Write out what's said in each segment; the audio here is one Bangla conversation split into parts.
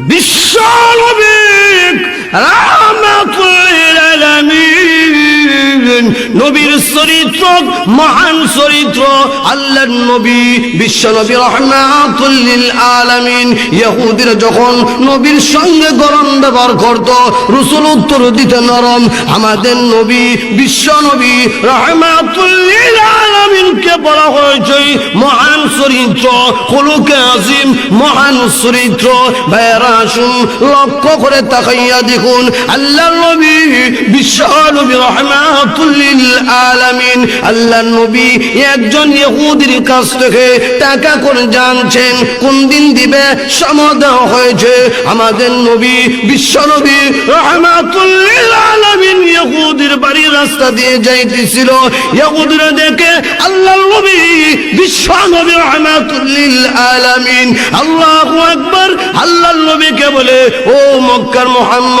বিশ্ব নবীক নবীর চরিত্র, মহান চরিত্র। আল্লাহর নবী, বিশ্ব নবী রহমাতুল লিল আলামিন। ইহুদিরা যখন নবীর সঙ্গে গরম ব্যবহার করত, রসুল উত্তর দিতে নরম। আমাদের নবী, বিশ্ব নবী রহমাতুল লিল আলামিনকে বলা হয়েছে মহান চরিত্র হলুকে আজিম, মহান চরিত্র। ভাইয়েরা আসুন, লক্ষ্য করে তাকাইয়া দেখুন আল্লাহ নবী, বিশ্ব নবী রহমাতুল্লিল আলামিন আল্লাহ নবী একজন ইহুদির কাছ থেকে টাকা করে জানছেন, কোন দিন দিবে? দেওয়া হয়েছে। আমাদের নবী, বিশ্ব নবী রহমাতুল্লিল আলামিন ইহুদির রাস্তা দিয়ে যাইতেছিল। দেখে আল্লাহ নবী, বিশ্ব নবী রহমাতুল্লিল আলামিন, আল্লাহু আকবার আল্লাহ নবীকে বলে, ও মক্কার মোহাম্মদ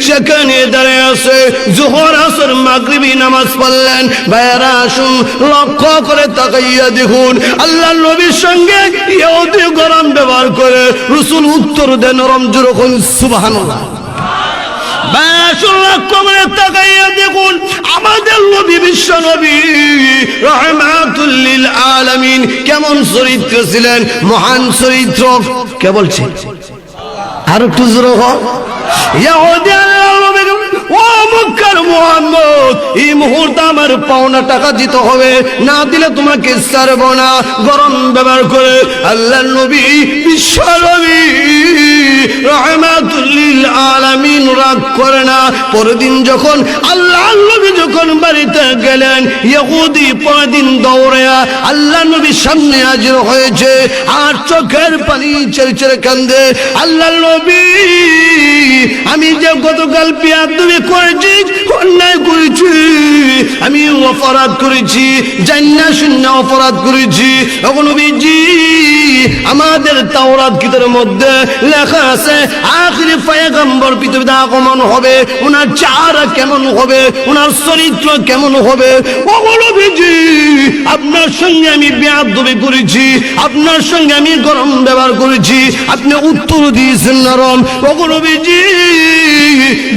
সেখানে দাঁড়িয়ে আছে। জোহর, আসর, মাগরিবি নামাজ পড়লেন। ভাইয়ারা আসুন, লক্ষ্য করে তাকাইয়া দেখুন। আল্লাহ নবীর সঙ্গে ইহুদি গরম ব্যবহার করে রসুল উত্তর দেন নরম যেরকম সুবহানাল্লাহ। দেখুন। আমাদের নবী আর একটু জোরে বলে, ও মক্কার মুহাম্মদ এই মুহূর্তে আমার পাওনা টাকা দিতে হবে। না দিলে তোমাকে ছাড়বো না। গরম ব্যবহার করে আল্লাহ নবী বিশ্ব নবী আলামিন রাগ করে না। পরের দিন যখন আল্লাহ যখন বাড়িতে গেলেন, ইহুদি পরের দিন দৌড়ে আল্লাহ নবীর সামনে হাজির হয়েছে আর চোখের পানি কান্দে। আল্লাহ নবী, আমি যে গতকাল পিয়া তুমি করেছি, অন্যায় করেছি, আমি অপরাধ করেছি জান্না শূন্য অপরাধ করেছি। এখন নবীজি আমাদের তাওরাত কিতাবের মধ্যে লেখা আছে, আখিরি পয়গম্বর পৃথিবীতে আগমন হবে ওনার চেহারা কেমন হবে ওনার চরিত্র কেমন হবে? ও নবীজি আপনার সঙ্গে আমি বেয়াদবি করেছি, আপনার সঙ্গে আমি গরম ব্যবহার করেছি, আপনি উত্তর দিয়েছেন নরম ও নবীজি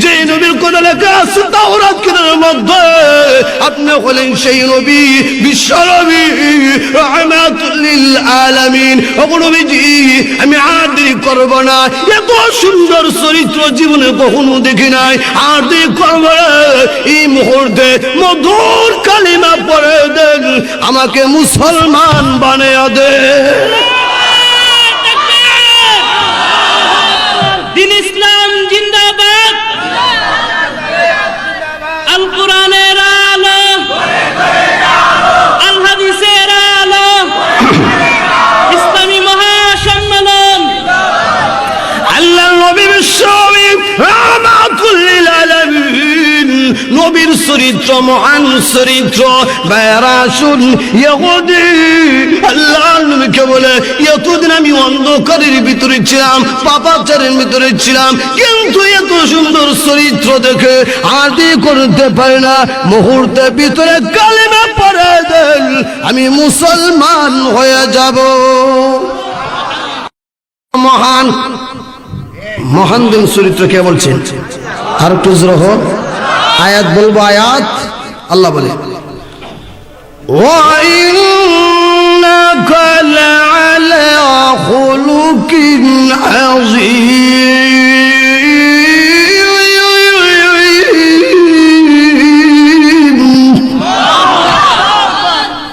যে নবীর কথা লেখা আছে তাওরাত কিতাবের মধ্যে, আপনি হলেন সেই নবী, বিশ্ব নবী রহমাতুল্লিল আলামিন। নবীজি আমি আর দেরি করব না। এত সুন্দর চরিত্র জীবনে কখনো দেখি নাই। আর দেরি করব এই মুহূর্তে মধুর কালিমা পড়ে দেন। আমাকে মুসলমান বানিয়ে দে নবীর চরিত্র, মহান চরিত্র। শুন ইহুদি আল্লাহ নবীকে বলে, এতদিন আমি অন্ধকারের ভিতরে ছিলাম, পাপাচারের ভিতরে ছিলাম, কিন্তু এত সুন্দর চরিত্র দেখে আদি করতে পারি না। মুহূর্তের ভিতরে কালিমা পড়ে দেন, আমি মুসলমান হয়ে যাব। মহান মহান দিন চরিত্র কে বলছেন। আর একটু হোক। আয়াত বলব আয়াত? আল্লাহ বলে।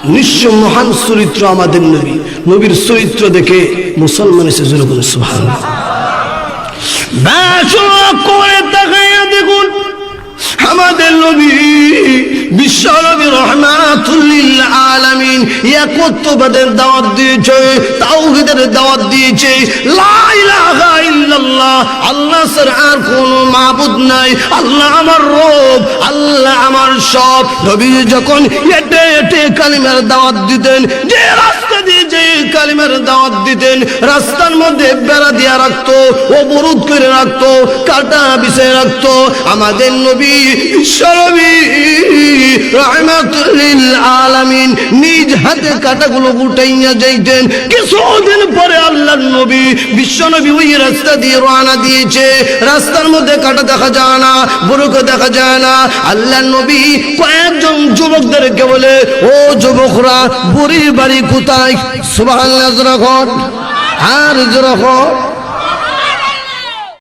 নিশ্চয় মহান চরিত্র আমাদের নবী। নবীর চরিত্র দেখে মুসলমান এসে জোর করে সুভান করে তাকাইয়া দেখুন। আমাদের নবী দাওয়াত দিয়েছে দিয়েছে। আল্লাহ কোনো নাই। আল্লাহ আমার আল্লাহ আমার সব। নবী যখন এটে এটে কালিমার দাওয়াত দিতেন, যে রাস্তা দিয়ে যে বেড়া কাটা নবী বিশ্বনবী যাইতেন। কিছুদিন পরে নবী ওই রাস্তা দিয়ে রওনা দিয়েছে। রাস্তার মধ্যে কাটা দেখা যায় না বুড়োকে দেখা যায় না। আল্লাহর নবী কয়েকজন যুবকদেরকে বলে, ও যুবকরা, বুড়ির বাড়ি কোথায়? যখন আর যখন